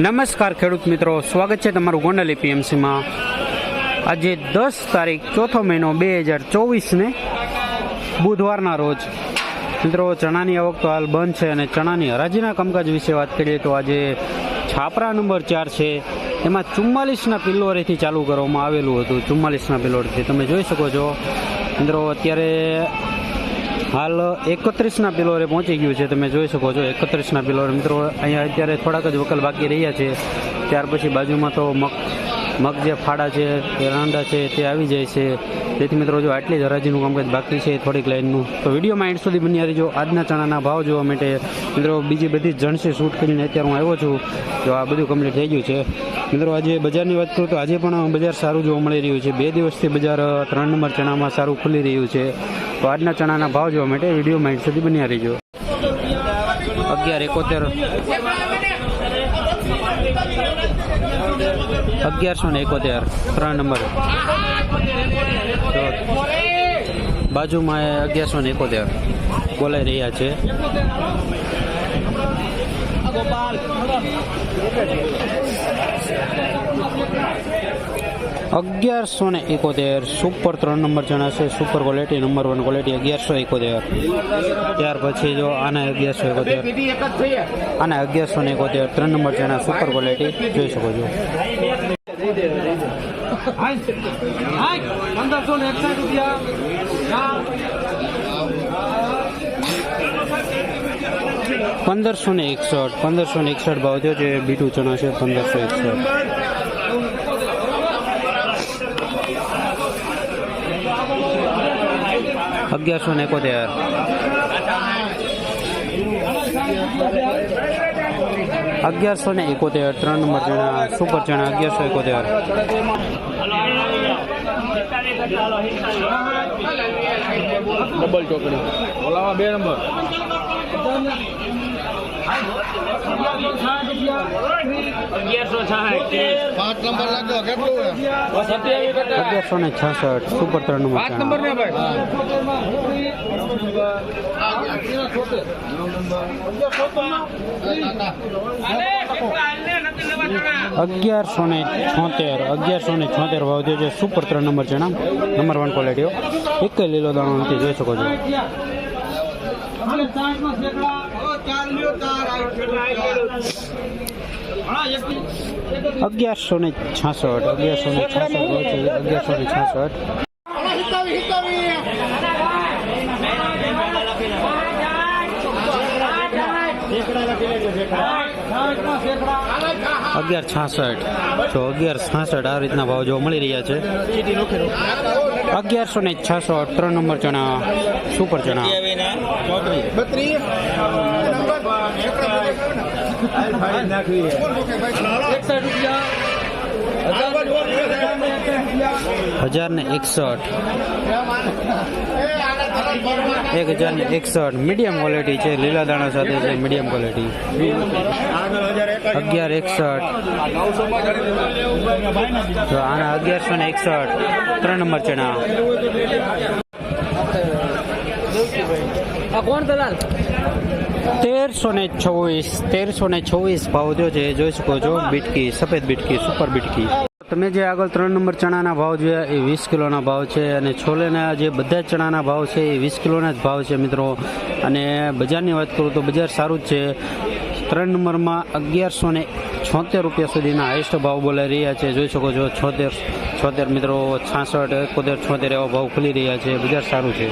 નમસ્કાર ખેડૂત મિત્રો, સ્વાગત છે તમારું ગોંડલ એપીએમસીમાં. આજે દસ તારીખ, ચોથો મહિનો બે હજાર ચોવીસને બુધવારના રોજ. મિત્રો, ચણાની આવક તો હાલ બંધ છે અને ચણાની હરાજીના કામકાજ વિશે વાત કરીએ તો આજે છાપરા નંબર ચાર છે. એમાં ચુમ્માલીસના પિલ્લોરેથી ચાલુ કરવામાં આવેલું હતું. ચુમ્માલીસના પિલ્લોરેથી. તમે જોઈ શકો છો. મિત્રો, અત્યારે હાલ એકત્રીસના પિલોરે પહોંચી ગયું છે, તમે જોઈ શકો છો એકત્રીસના પિલોરે. મિત્રો, અહીંયા અત્યારે થોડાક જ વકલ બાકી રહ્યા છે. ત્યાર પછી બાજુમાં તો મગ મગ જે ફાડા છે એરંડા છે, તે આવી જાય છે. તેથી મિત્રો જો આટલી જ હરાજીનું કામકાજ બાકી છે થોડીક લાઈનનું, તો વિડીયોમાં એન્ડ સુધી બની રહીજો. આજના ચણાના ભાવ જોવા માટે મિત્રો બીજી બધી જ જણસી શૂટ કરીને અત્યારે હું આવ્યો છું. તો આ બધું કમ્પ્લીટ થઈ ગયું છે. મિત્રો આજે બજારની વાત કરું તો આજે પણ બજાર સારું જોવા મળી રહ્યું છે. બે દિવસથી બજાર ત્રણ નંબર ચણામાં સારું ખુલી રહ્યું છે. તો આજના ચણાના ભાવ જોવા માટે વીડિયો માઇન્ડ સુધી બન્યા રહીજો. અગિયાર, એકોતેર. અગિયારસો ને એકોતેર ત્રણ નંબર. બાજુમાં અગિયારસો ને એકોતેર. બોલાઈ રહ્યા છે. અગિયારસો ને એકોતેર સુપર ત્રણ નંબર જણાશે super quality number one quality અગિયારસો એકોતેર. ત્યાર પછી જો આના અગિયારસો એકોતેર, આના અગિયારસો ને એકોતેર, ત્રણ નંબર જણા સુપર ક્વોલિટી જોઈ શકો છો. પંદરસો ને એકસઠ, પંદરસો ને એકસઠ ભાવ થયો છે, બીટું ચણા છે, પંદરસો એકસઠ. અગિયારસો ને એકોતેર. અગિયારસો ને એકોતેર, ત્રણ નંબર જણા સુપર જણા અગિયારસો એકોતેર. ડબલ ચોકડી. ઓલામાં બે નંબર. અગિયારસો ને છાસઠ સુપર ત્રણ નંબર પાંચ નંબર ને અગિયારસો ને છોતેર, અગિયારસો ને છોતેર ભાવ થયો છે. સુપર ત્રણ નંબર ચણા નંબર વન ક્વોલિટીઓ એક લીલો દાણો જોઈ શકો છો. અગિયારસો ને છાસઠ અગિયારસો ને છાસઠ અગિયારસો ને છાસઠ. અગિયાર છાસઠ. તો અગિયાર છાસઠ આ રીતના ભાવ જોવા મળી રહ્યા છે. અગિયારસો ને છાસઠ ત્રણ નંબર ચણા સુપર ચણા. બત્રીસ. હજાર ને એકસઠ. એક હજાર ને એકસઠ. મીડિયમ ક્વોલિટી છે. લીલા દાણા સાથે છે. મીડિયમ ક્વોલિટી અગિયાર એકસઠ. આના અગિયારસો ને એકસઠ. ત્રણ નંબર ચણા કોણ દલાલ? તેરસો ને છવ્વીસ તેરસો ને છવ્વીસ ભાવ થયો છે જોઈ શકો છો, બીટકી, સફેદ બીટકી, સુપર બીટકી. તમે જે આગળ ત્રણ નંબર ચણાના ભાવ જોયા, એ વીસ કિલોના ભાવ છે અને છોલેના જે બધા જ ચણાના ભાવ છે, એ વીસ કિલોના જ ભાવ છે મિત્રો. અને બજારની વાત કરું તો બજાર સારું જ છે. ત્રણ નંબરમાં અગિયારસો ને છોતેર રૂપિયા સુધીના હાઈસ્ટ ભાવ બોલાઈ રહ્યા છે. જોઈ શકો છો, છોતેર છોતેર મિત્રો, છાસઠ, એકોતેર, છોતેર એવા ભાવ ખુલી રહ્યા છે. બજાર સારું છે.